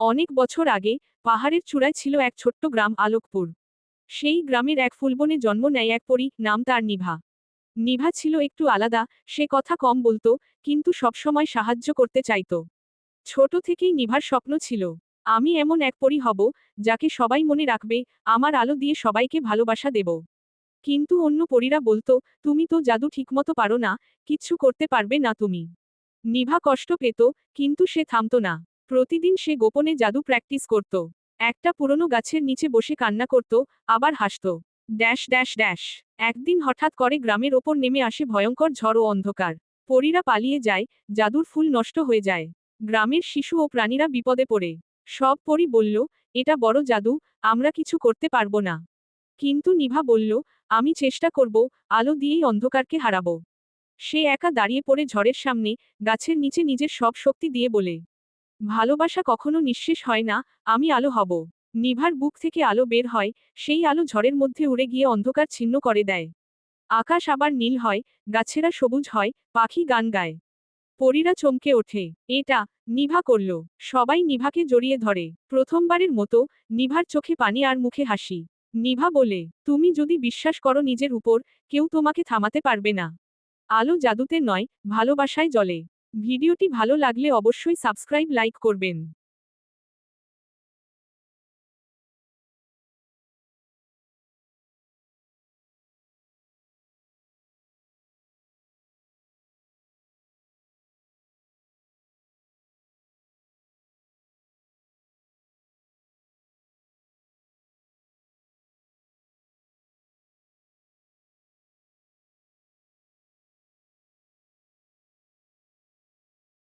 অনেক বছর আগে পাহাড়ের চূড়ায় ছিল এক ছোট্ট গ্রাম আলোকপুর। সেই গ্রামের এক ফুলবনে জন্ম নেয় এক পরী, নাম তার নিভা। নিভা ছিল একটু আলাদা, সে কথা কম বলতো, কিন্তু সবসময় সাহায্য করতে চাইত। ছোট থেকেই নিভার স্বপ্ন ছিল, আমি এমন এক পরী হব, যাকে সবাই মনে রাখবে, আমার আলো দিয়ে সবাইকে ভালোবাসা দেব। কিন্তু অন্য পরীরা বলতো, তুমি তো জাদু ঠিকমতো পারো না, কিচ্ছু করতে পারবে না তুমি। নিভা কষ্ট পেত, কিন্তু সে থামত না। প্রতিদিন সে গোপনে জাদু প্র্যাকটিস করত। একটা পুরনো গাছের নিচে বসে কান্না করত, আবার হাসত। Dash dash dash. একদিন হঠাৎ করে গ্রামের ওপর নেমে আসে ভয়ঙ্কর ঝড় ও অন্ধকার। পরীরা পালিয়ে যায়, জাদুর ফুল নষ্ট হয়ে যায়। গ্রামের শিশু ও প্রাণীরা বিপদে পড়ে। সব পরী বলল, এটা বড় জাদু, আমরা কিছু করতে পারব না। কিন্তু নিভা বলল, আমি চেষ্টা করব, আলো দিয়েই অন্ধকারকে হারাবো। সে একা দাঁড়িয়ে পড়ে ঝড়ের সামনে, গাছের নিচে নিজের সব শক্তি দিয়ে বলে ভালোবাসা কখনো নিঃশেষ হয় না, আমি আলো হব। নিভার বুক থেকে আলো বের হয়, সেই আলো ঝড়ের মধ্যে উড়ে গিয়ে অন্ধকার ছিন্ন করে দেয়। আকাশ আবার নীল হয়, গাছেরা সবুজ হয়, পাখি গান গায়। পরীরা চমকে ওঠে, এটা নিভা করল, সবাই নিভাকে জড়িয়ে ধরে। প্রথমবারের মতো, নিভার চোখে পানি আর মুখে হাসি। নিভা বলে, তুমি যদি বিশ্বাস করো নিজের উপর, কেউ তোমাকে থামাতে পারবে না। আলো জাদুতে নয়, ভালোবাসায় জলে ভিডিওটি ভালো লাগলে অবশ্যই সাবস্ক্রাইব লাইক করবেন।